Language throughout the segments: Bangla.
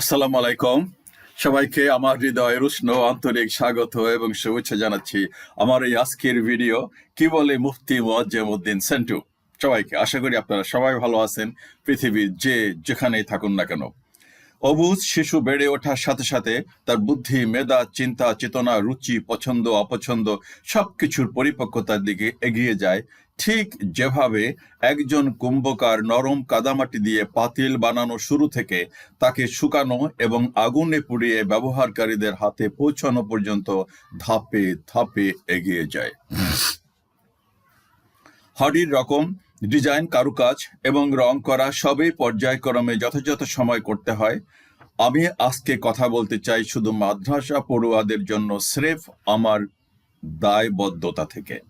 আসসালামু আলাইকুম। সবাইকে আমার হৃদয়ের উষ্ণ আন্তরিক স্বাগত এবং শুভেচ্ছা জানাচ্ছি আমার এই আজকের ভিডিও কি বলে মুফতি মোয়াজ্জেমউদ্দিন সেন্টু। সবাইকে আশা করি আপনারা সবাই ভালো আছেন, পৃথিবীর যে যেখানেই থাকুন না কেন। অবুজ শিশু বেড়ে ওঠার সাথে সাথে তার বুদ্ধি, মেধা, চিন্তা, চেতনা, রুচি, পছন্দ, অপছন্দ সবকিছুর পরিপক্কতার দিকে এগিয়ে যায়। ঠিক যেভাবে একজন কুম্ভকার নরম কাদামাটি দিয়ে পাতিল বানানো শুরু থেকে তাকে শুকানো এবং আগুনে পুড়িয়ে ব্যবহারকারীদের হাতে পৌঁছানো পর্যন্ত ধাপে ধাপে এগিয়ে যায়। হাড়ির রকম ডিজাইন, কারুকাজ এবং রং করা সবই পর্যায়ক্রমে যথাযথ সময় করতে হয়। আমি আজকে কথা বলতে চাই শুধু মাদ্রাসা পড়ুয়াদের জন্য, স্রেফ আমার দায়বদ্ধতা থেকে।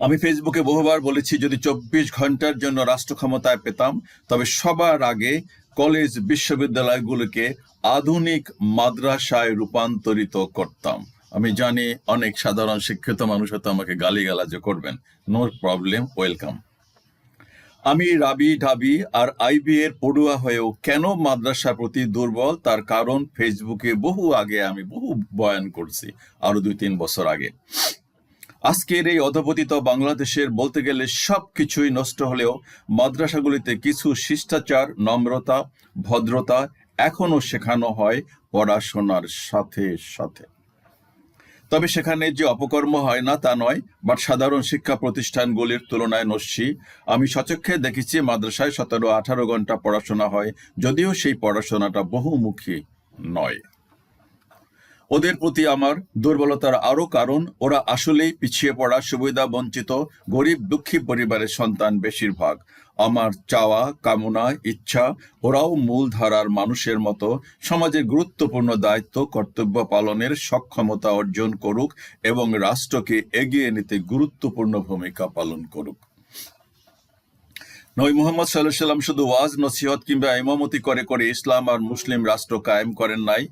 আমি ফেসবুকে বহুবার বলেছি, যদি চব্বিশ ঘণ্টার জন্য রাষ্ট্র ক্ষমতায় পেতাম, তবে সবার আগে কলেজ, বিশ্ববিদ্যালয়গুলোকে আধুনিক মাদ্রাসায় রূপান্তরিত করতাম। আমি জানি অনেক সাধারণ শিক্ষিত মানুষ হয়তো আমাকে গালিগালাজ করবেন। নো প্রবলেম ওয়েলকাম আমি রাবি ঢাবি আর আইবি এর পড়ুয়া হয়েও কেন মাদ্রাসার প্রতি দুর্বল? তার কারণ ফেসবুকে বহু আগে আমি বহু বয়ান করছি, আরও দুই তিন বছর আগে। আজকের এই অধপতিত বাংলাদেশের বলতে গেলে সব কিছুই নষ্ট হলেও মাদ্রাসাগুলিতে কিছু শিষ্টাচার, নম্রতা, ভদ্রতা এখনও শেখানো হয় পড়াশোনার সাথে সাথে। তবে সেখানে যে অপকর্ম হয় না তা নয়, বাট সাধারণ শিক্ষা প্রতিষ্ঠানগুলির তুলনায় নস্যি। আমি সচক্ষে দেখেছি মাদ্রাসায় সতেরো আঠারো ঘণ্টা পড়াশোনা হয়, যদিও সেই পড়াশোনাটা বহুমুখী নয়। ওদের প্রতি আমার দুর্বলতার আরও কারণ, ওরা আসলেই পিছিয়ে পড়া, সুবিধা বঞ্চিত, গরিব, দুঃখী পরিবারের সন্তান বেশিরভাগ। আমার চাওয়া, কামনা, ইচ্ছা, ওরাও মূলধারার মানুষের মতো, সমাজের গুরুত্বপূর্ণ দায়িত্ব, কর্তব্য পালনের সক্ষমতা অর্জন করুক এবং রাষ্ট্রকে এগিয়ে নিতে গুরুত্বপূর্ণ ভূমিকা পালন করুক। নবী মোহাম্মদ সাল্লাহ সাল্লাম শুধু ওয়াজ, নসিহত কিংবা ইমামতি করে করে ইসলাম আর মুসলিম রাষ্ট্র কায়েম করেন নাই।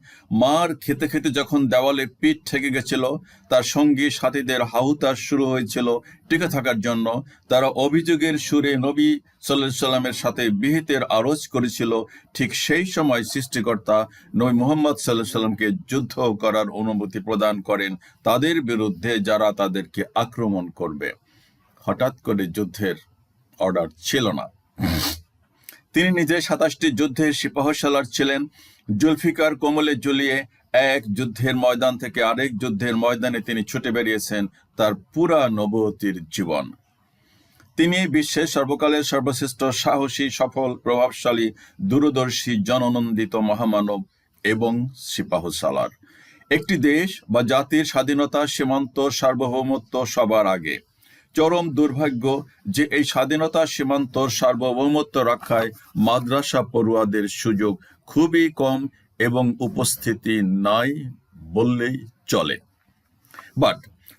মার খেতে খেতে যখন দেওয়ালে পিঠ ঠেকে গেছিল, তার সঙ্গী সাথীদের হাহুতাস শুরু হয়েছিল টিকে থাকার জন্য। তারা অভিযোগের সুরে নবী সাল্লাহ সাল্লামের সাথে বিহিতের আরজ করেছিল। ঠিক সেই সময় সৃষ্টিকর্তা নবী মোহাম্মদ সাল্লাহ সাল্লামকে যুদ্ধ করার অনুমতি প্রদান করেন তাদের বিরুদ্ধে যারা তাদেরকে আক্রমণ করবে। হঠাৎ করে যুদ্ধের অর্ডার ছিল না। তিনি নিজে সাতাশটি যুদ্ধের সিপাহসালার ছিলেন। জুলফিকার কোমলে ঝুলিয়ে এক যুদ্ধের ময়দান থেকে আরেক যুদ্ধের ময়দানে তিনি ছুটে বেরিয়েছেন তার পুরা নবতির জীবন। তিনি বিশ্বের সর্বকালের সর্বশ্রেষ্ঠ সাহসী, সফল, প্রভাবশালী, দূরদর্শী, জননন্দিত মহামানব এবং সিপাহসালার একটি দেশ বা জাতির স্বাধীনতা, সীমান্ত, সার্বভৌমত্ব সবার আগে। চরম দুর্ভাগ্য যে এই স্বাধীনতা সীমান্তর সার্বভৌমত্ব রক্ষায় মাদ্রাসা পড়ুয়াদের সুযোগ খুবই কম এবং উপস্থিতি নাই বললেই চলে। বাট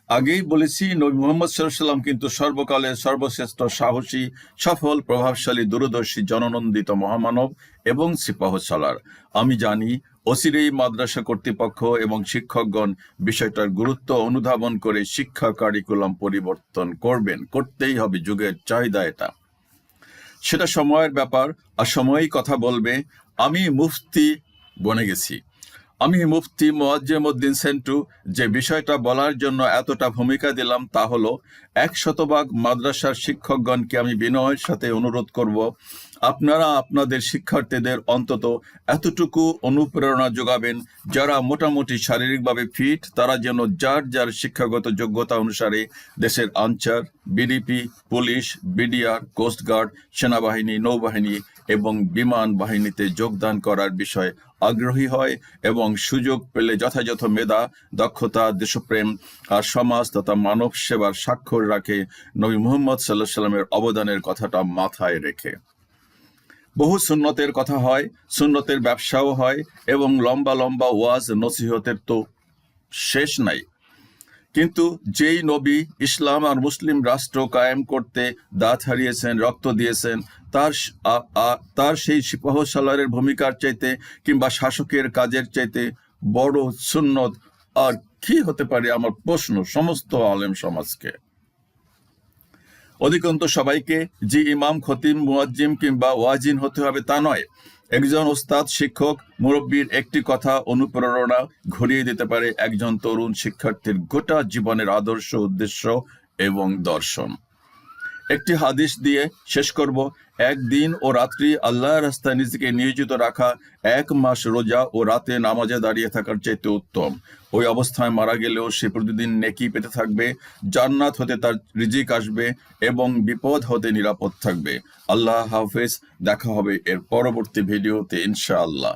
আগেই বলেছি নবী মোহাম্মদ সাল্লাম কিন্তু সর্বকালের সর্বশ্রেষ্ঠ সাহসী, সফল, প্রভাবশালী, দূরদর্শী, জননন্দিত মহামানব এবং সিপাহ সালার আমি জানি অচিরেই মাদ্রাসা কর্তৃপক্ষ এবং শিক্ষকগণ বিষয়টার গুরুত্ব অনুধাবন করে শিক্ষা কারিকুলাম পরিবর্তন করবেন। করতেই হবে, যুগের চাহিদা এটা। সেটা সময়ের ব্যাপার, আর সময়ই কথা বলবে, আমি মুফতি বনে গেছি। আমি মুফতি মোয়াজ্জেম উদ্দিন সেন্টু, যে বিষয়টা বলার জন্য এতটা ভূমিকা দিলাম তা হলো, এক শতভাগ মাদ্রাসার শিক্ষকগণকে আমি বিনয়ের সাথে অনুরোধ করব, আপনারা আপনাদের শিক্ষার্থীদের অন্তত এতটুকু অনুপ্রেরণা যোগাবেন, যারা মোটামুটি শারীরিকভাবে ফিট, তারা যেন যার যার শিক্ষাগত যোগ্যতা অনুসারে দেশের Ansar, BDP, police, BDR, coast guard, সেনাবাহিনী, নৌবাহিনী এবং বিমান বাহিনীতে যোগদান করার বিষয়ে আগ্রহী হয় এবং সুযোগ পেলে যথাযথ মেধা, দক্ষতা, দেশপ্রেম আর সমাজ তথা মানব সেবার স্বাক্ষর রাখে নবী মোহাম্মদ সাল্লাহ সাল্লামের অবদানের কথাটা মাথায় রেখে। বহু সুন্নতের কথা হয়, সুন্নতের ব্যবসাও হয় এবং লম্বা লম্বা ওয়াজ, নসিহতের তো শেষ নাই। কিন্তু যেই নবী ইসলাম আর মুসলিম রাষ্ট্র কায়েম করতে দাঁত হারিয়েছেন, রক্ত দিয়েছেন তার তার সেই সিপাহ সালারের ভূমিকার চাইতে কিংবা শাসকের কাজের চাইতে বড় সুন্নত আর কি হতে পারে আমার প্রশ্ন সমস্ত আলেম সমাজকে। অধিকন্ত সবাইকে যে ইমাম, খতিম, মুয়াজ্জিম কিংবা ওয়াজিন হতে হবে তা নয়, একজন ওস্তাদ, শিক্ষক, মুরব্বীর একটি কথা অনুপ্রেরণা ঘুরিয়ে দিতে পারে একজন তরুণ শিক্ষার্থীর গোটা জীবনের আদর্শ, উদ্দেশ্য এবং দর্শন। একটি হাদিস দিয়ে শেষ করব। একদিন ও রাত্রি আল্লাহর রাস্তায় নিজেকে নিয়োজিত রাখা এক মাস রোজা ও রাতে নামাজে দাঁড়িয়ে থাকার চাইতে উত্তম। ওই অবস্থায় মারা গেলেও সে প্রতিদিন নেকি পেতে থাকবে, জান্নাত হতে তার রিজিক আসবে এবং বিপদ হতে নিরাপদ থাকবে। আল্লাহ হাফেজ, দেখা হবে এর পরবর্তী ভিডিওতে ইনশাআল্লাহ।